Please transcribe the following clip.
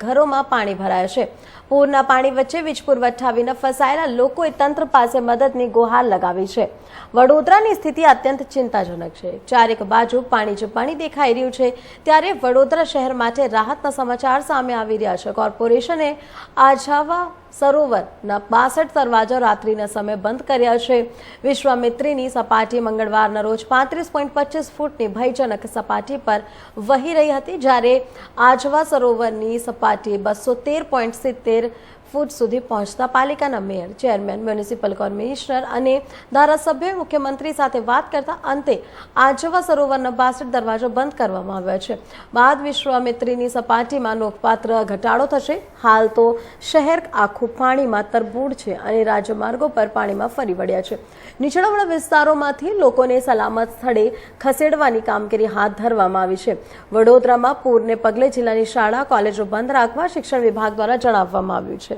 ઘરોમાં પાણી ભરાયા છે. પૂરના પાણી વચ્ચે વીજ પુરવઠા વિના ફસાયેલા લોકોએ તંત્ર પાસે મદદની ગુહાર લગાવી છે. વડોદરાની સ્થિતિ અત્યંત ચિંતાજનક છે. ચારેક બાજુ પાણી જ પાણી દેખાઈ રહ્યું છે. ત્યારે વડોદરા શહેર માટે રાહતના સમાચાર સામે આવી રહ્યા છે. કોર્પોરેશને આઝાવા સરોવરના બાસઠ દરવાજા રાત્રિના સમયે બંધ કર્યા છે. વિશ્વામિત્રીની સપાટી મંગળવારના રોજ પાંત્રીસ પોઈન્ટ પચીસ ફૂટની ભયજનક સપાટી પર વહી રહી હતી, જ્યારે આજવા સરોવરની સપાટી બસો તેર પોઈન્ટ સિત્તેર ફૂટ સુધી પહોંચતા પાલિકાના મેયર, ચેરમેન, મ્યુનિસિપલ કમિશનર અને ધારાસભ્યોએ મુખ્યમંત્રી સાથે વાત કરતા અંતે આજવા સરોવરનો બાસઠ દરવાજો બંધ કરવામાં આવ્યો છે. બાદ વિશ્વામિત્રીની સપાટીમાં નોંધપાત્ર ઘટાડો થશે. હાલ તો શહેર આખું પાણીમાં તરબૂડ છે અને રાજમાર્ગો પર પાણીમાં ફરી વળ્યા છે. નીચાણવાળા વિસ્તારોમાંથી લોકોને સલામત સ્થળે ખસેડવાની કામગીરી હાથ ધરવામાં આવી છે. વડોદરામાં પૂરને પગલે જિલ્લાની શાળા, કોલેજો બંધ રાખવા શિક્ષણ વિભાગ દ્વારા જણાવવામાં આવ્યું છે.